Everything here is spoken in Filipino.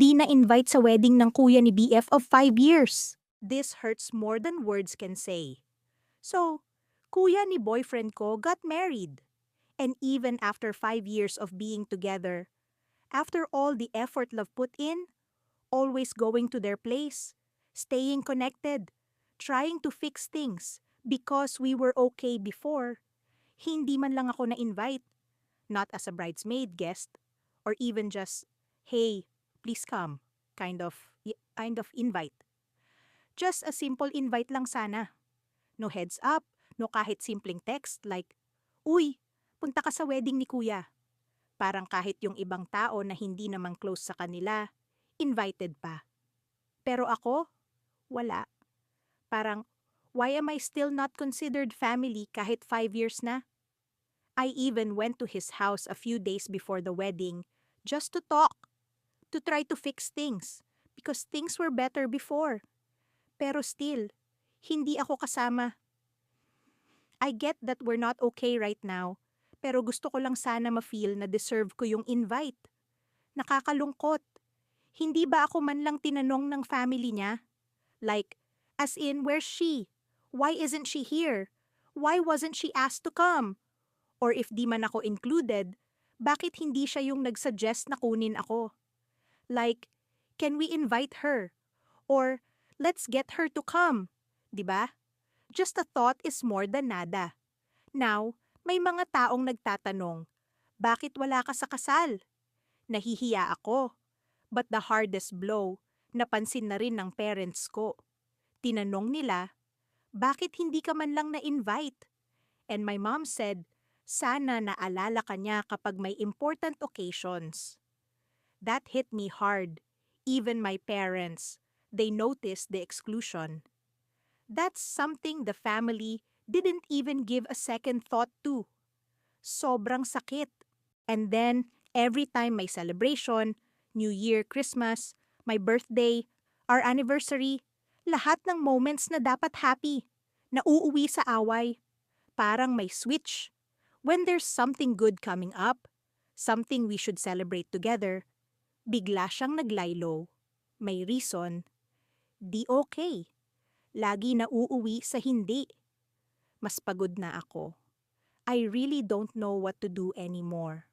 di na-invite sa wedding ng kuya ni BF of 5 years. This hurts more than words can say. So, kuya ni boyfriend ko got married. And even after 5 years of being together, after all the effort love put in, always going to their place, staying connected, trying to fix things because we were okay before, hindi man lang ako na-invite, not as a bridesmaid guest, or even just, hey, please come, kind of, kind of invite. Just a simple invite lang sana. No heads up, no kahit simpleng text like, Uy, punta ka sa wedding ni kuya. Parang kahit yung ibang tao na hindi naman close sa kanila, invited pa. Pero ako, wala. Parang, why am I still not considered family kahit five years na? I even went to his house a few days before the wedding just to talk, to try to fix things, because things were better before. Pero still, hindi ako kasama. I get that we're not okay right now, pero gusto ko lang sana ma-feel na deserve ko yung invite. Nakakalungkot. Hindi ba ako man lang tinanong ng family niya? Like, as in, where's she? Why isn't she here? Why wasn't she asked to come? Or if di man ako included, bakit hindi siya yung nagsuggest na kunin ako? Like, can we invite her? Or, let's get her to come. ba? Just a thought is more than nada. Now, may mga taong nagtatanong, bakit wala ka sa kasal? Nahihiya ako. But the hardest blow, napansin na rin ng parents ko. Tinanong nila, bakit hindi ka man lang na-invite? And my mom said, sana naalala ka niya kapag may important occasions. That hit me hard. Even my parents, they noticed the exclusion. That's something the family didn't even give a second thought to. Sobrang sakit. And then, every time may celebration, New Year, Christmas, my birthday, our anniversary, lahat ng moments na dapat happy, na uuwi sa away. Parang may switch. When there's something good coming up, something we should celebrate together, bigla siyang naglaylo. May reason. Di okay. Lagi na uuwi sa hindi. Mas pagod na ako. I really don't know what to do anymore.